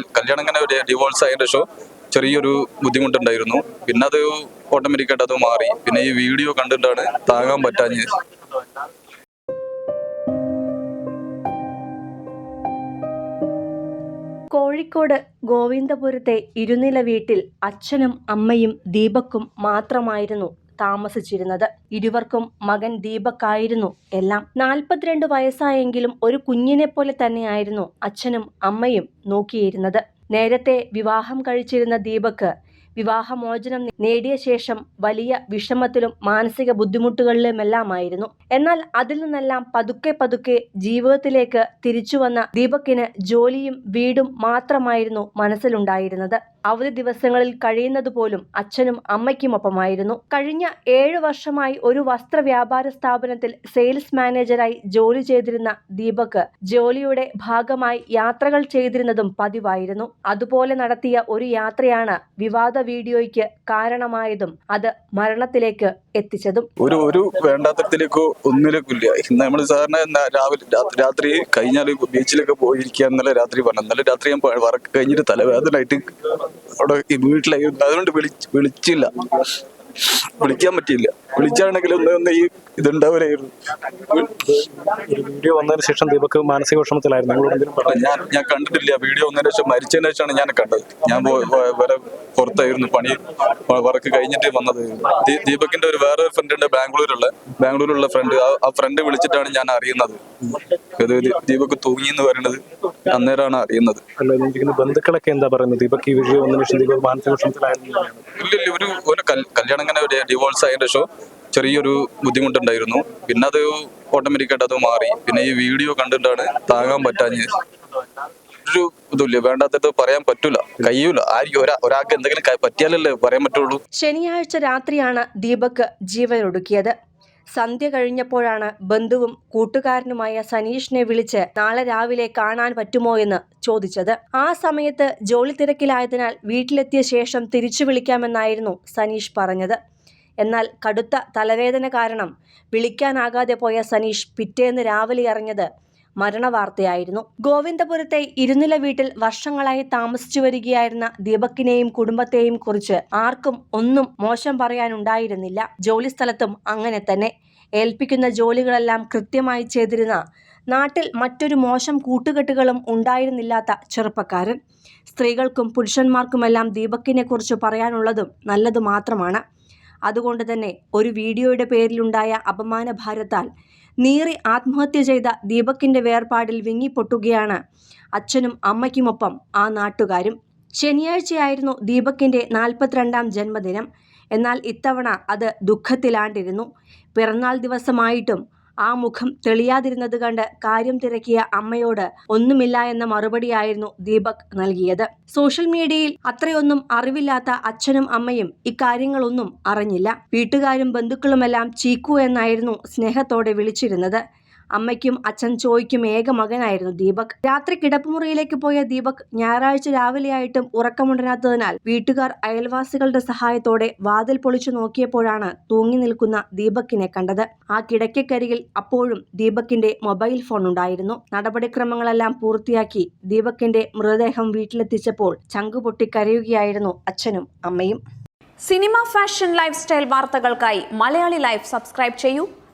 കല്യാണം ഇങ്ങനെ ഡിവോഴ്സ് ആയതിന്റെ ശേഷം ചെറിയൊരു ബുദ്ധിമുട്ടുണ്ടായിരുന്നു. പിന്നെ അത് ഓട്ടോമാറ്റിക്കായിട്ട് അത് മാറി. പിന്നെ ഈ വീഡിയോ കണ്ടിട്ടാണ് താങ്ങാൻ പറ്റാഞ്ഞ് കോഴിക്കോട് ഗോവിന്ദപുരത്തെ ഇരുനില വീട്ടിൽ അച്ഛനും അമ്മയും ദീപക്കും മാത്രമായിരുന്നു താമസിച്ചിരുന്നത്. ഇരുവർക്കും മകൻ ദീപക്കായിരുന്നു. എല്ലാം നാൽപ്പത്തിരണ്ട് വയസ്സായെങ്കിലും ഒരു കുഞ്ഞിനെ പോലെ തന്നെയായിരുന്നു അച്ഛനും അമ്മയും നോക്കിയിരുന്നത്. നേരത്തെ വിവാഹം കഴിച്ചിരുന്ന ദീപക്ക് വിവാഹമോചനം നേടിയ ശേഷം വലിയ വിഷമത്തിലും മാനസിക ബുദ്ധിമുട്ടുകളിലുമെല്ലാമായിരുന്നു. എന്നാൽ അതിൽ നിന്നെല്ലാം പതുക്കെ പതുക്കെ ജീവിതത്തിലേക്ക് തിരിച്ചുവന്ന ദീപക്കിന് ജോലിയും വീടും മാത്രമായിരുന്നു മനസ്സിലുണ്ടായിരുന്നത്. അവധി ദിവസങ്ങളിൽ കഴിയുന്നത് പോലും അച്ഛനും അമ്മയ്ക്കുമൊപ്പമായിരുന്നു. കഴിഞ്ഞ ഏഴു വർഷമായി ഒരു വസ്ത്ര വ്യാപാര സ്ഥാപനത്തിൽ സെയിൽസ് മാനേജരായി ജോലി ചെയ്തിരുന്ന ദീപക് ജോലിയുടെ ഭാഗമായി യാത്രകൾ ചെയ്തിരുന്നതും പതിവായിരുന്നു. അതുപോലെ നടത്തിയ ഒരു യാത്രയാണ് വിവാദ വീഡിയോയ്ക്ക് കാരണമായതും അത് മരണത്തിലേക്ക് എത്തിച്ചതും. ഒരു ഒരു വേണ്ടാത്തരത്തിലേക്കോ ഒന്നിലേക്കും ഇല്ല ഇന്ന് നമ്മൾ എന്നാ രാവിലെ രാത്രി കഴിഞ്ഞാൽ ബീച്ചിലൊക്കെ പോയിരിക്കുക എന്നുള്ള രാത്രി പറഞ്ഞു എന്നാലും രാത്രി ഞാൻ വർക്ക് കഴിഞ്ഞിട്ട് തലവേദനായിട്ട് അവിടെ വീട്ടിലായിരുന്നു അതുകൊണ്ട് വിളിച്ചില്ല. വിളിക്കാൻ പറ്റിയില്ല. വിളിച്ചാണെങ്കിൽ ഒന്ന് ഒന്ന് ഈ ഇതുണ്ടാവില്ലായിരുന്നു വീഡിയോ വന്നതിന് ശേഷം ദീപക് മാനസിക വിഷമത്തിലായിരുന്നു. നിങ്ങളോട് ഞാൻ ഞാൻ കണ്ടിട്ടില്ല. വീഡിയോ വന്നതിന് ശേഷം മരിച്ചതിന് ശേഷമാണ് ഞാൻ കണ്ടത്. ഞാൻ വരെ പുറത്തായിരുന്നു. പണി വർക്ക് കഴിഞ്ഞിട്ട് വന്നത്. ദീപക്കിന്റെ ഒരു വേറെ ഒരു ഫ്രണ്ട് ഉണ്ട് ബാംഗ്ലൂരുള്ള. ബാംഗ്ലൂരുള്ള ഫ്രണ്ട് ആ ഫ്രണ്ട് വിളിച്ചിട്ടാണ് ഞാൻ അറിയുന്നത്. ഇത് ദീ- ദീപക് തൂങ്ങി എന്ന് പറയുന്നത് അന്നേരമാണ് അറിയുന്നത്. ബന്ധുക്കളൊക്കെ എന്താ പറയുന്നത്? ദീപക് ഈ വീഡിയോ വന്നതിന് ശേഷം ദീപക് മാനസിക വിഷമത്തിലായിരുന്നു. ഇല്ല ഇല്ല ഒരു കല്യാണം ഇങ്ങനെ ഡിവോഴ്സ് ആയതിന്റെ ഷോ ചെറിയൊരു ബുദ്ധിമുട്ടുണ്ടായിരുന്നു. പിന്നെ അത് ഓട്ടോമാറ്റിക്കായിട്ട് അത് മാറി. പിന്നെ ഈ വീഡിയോ കണ്ടിട്ടാണ് താങ്ങാൻ പറ്റാഞ്ഞ് ഒരു ഇതുമില്ല. വേണ്ടാത്തത് പറയാൻ പറ്റൂല. കഴിയൂല. ആയിരിക്കും ഒരാ ഒരാൾക്ക് എന്തെങ്കിലും പറ്റിയാലല്ലേ പറയാൻ പറ്റുള്ളൂ. ശനിയാഴ്ച രാത്രിയാണ് ദീപക് ജീവനൊടുക്കിയത്. സന്ധ്യ കഴിഞ്ഞപ്പോഴാണ് ബന്ധുവും കൂട്ടുകാരനുമായ സനീഷിനെ വിളിച്ച് നാളെ രാവിലെ കാണാൻ പറ്റുമോ എന്ന് ചോദിച്ചത്. ആ സമയത്ത് ജോലി തിരക്കിലായതിനാൽ വീട്ടിലെത്തിയ ശേഷം തിരിച്ചു വിളിക്കാമെന്നായിരുന്നു സനീഷ് പറഞ്ഞത്. എന്നാൽ കടുത്ത തലവേദന കാരണം വിളിക്കാനാകാതെ പോയ സനീഷ് പിറ്റേന്ന് രാവിലെ അറിഞ്ഞത് മരണവാർത്തയായിരുന്നു. ഗോവിന്ദപുരത്തെ ഇരുനില വീട്ടിൽ വർഷങ്ങളായി താമസിച്ചു വരികയായിരുന്ന ദീപക്കിനെയും കുടുംബത്തെയും കുറിച്ച് ആർക്കും ഒന്നും മോശം പറയാനുണ്ടായിരുന്നില്ല. ജോലിസ്ഥലത്തും അങ്ങനെ തന്നെ. ഏൽപ്പിക്കുന്ന ജോലികളെല്ലാം കൃത്യമായി ചെയ്തിരുന്ന നാട്ടിൽ മറ്റൊരു മോശം കൂട്ടുകെട്ടുകളും ഉണ്ടായിരുന്നില്ലാത്ത ചെറുപ്പക്കാരൻ. സ്ത്രീകൾക്കും പുരുഷന്മാർക്കുമെല്ലാം ദീപക്കിനെ കുറിച്ച് പറയാനുള്ളതും നല്ലതു മാത്രമാണ് അതുകൊണ്ട് തന്നെ ഒരു വീഡിയോയുടെ പേരിലുണ്ടായ അപമാന ഭാരത്താൽ നീറി ആത്മഹത്യ ചെയ്ത ദീപക്കിന്റെ വേർപാടിൽ വിങ്ങിപ്പൊട്ടുകയാണ് അച്ഛനും അമ്മയ്ക്കുമൊപ്പം ആ നാട്ടുകാരും. ശനിയാഴ്ചയായിരുന്നു ദീപക്കിന്റെ നാൽപ്പത്തിരണ്ടാം ജന്മദിനം. എന്നാൽ ഇത്തവണ അത് ദുഃഖത്തിലാണ്ടിരുന്നു. പിറന്നാൾ ദിവസമായിട്ടും ആ മുഖം തെളിയാതിരുന്നത് കണ്ട് കാര്യം തിരക്കിയ അമ്മയോട് ഒന്നുമില്ല എന്ന മറുപടിയായിരുന്നു ദീപക് നൽകിയത്. സോഷ്യൽ മീഡിയയിൽ അത്രയൊന്നും അറിവില്ലാത്ത അച്ഛനും അമ്മയും ഇക്കാര്യങ്ങളൊന്നും അറിഞ്ഞില്ല. വീട്ടുകാരും ബന്ധുക്കളുമെല്ലാം ചീക്കു എന്നായിരുന്നു സ്നേഹത്തോടെ വിളിച്ചിരുന്നത്. അമ്മയ്ക്കും അച്ഛൻ ചോയ്ക്കും ഏക മകനായിരുന്നു ദീപക്. രാത്രി കിടപ്പുമുറിയിലേക്ക് പോയ ദീപക് ഞായറാഴ്ച രാവിലെയായിട്ടും ഉറക്കമുണ്ടരാത്തതിനാൽ വീട്ടുകാർ അയൽവാസികളുടെ സഹായത്തോടെ വാതിൽ പൊളിച്ചു നോക്കിയപ്പോഴാണ് തൂങ്ങി നിൽക്കുന്ന ദീപക്കിനെ കണ്ടത്. ആ കിടക്കക്കരികിൽ അപ്പോഴും ദീപക്കിന്റെ മൊബൈൽ ഫോൺ ഉണ്ടായിരുന്നു. നടപടിക്രമങ്ങളെല്ലാം പൂർത്തിയാക്കി ദീപക്കിന്റെ മൃതദേഹം വീട്ടിലെത്തിച്ചപ്പോൾ ചങ്കുപൊട്ടി കരയുകയായിരുന്നു അച്ഛനും അമ്മയും. സിനിമ ഫാഷൻ ലൈഫ് സ്റ്റൈൽ വാർത്തകൾക്കായി മലയാളി ലൈഫ് സബ്സ്ക്രൈബ് ചെയ്യൂ.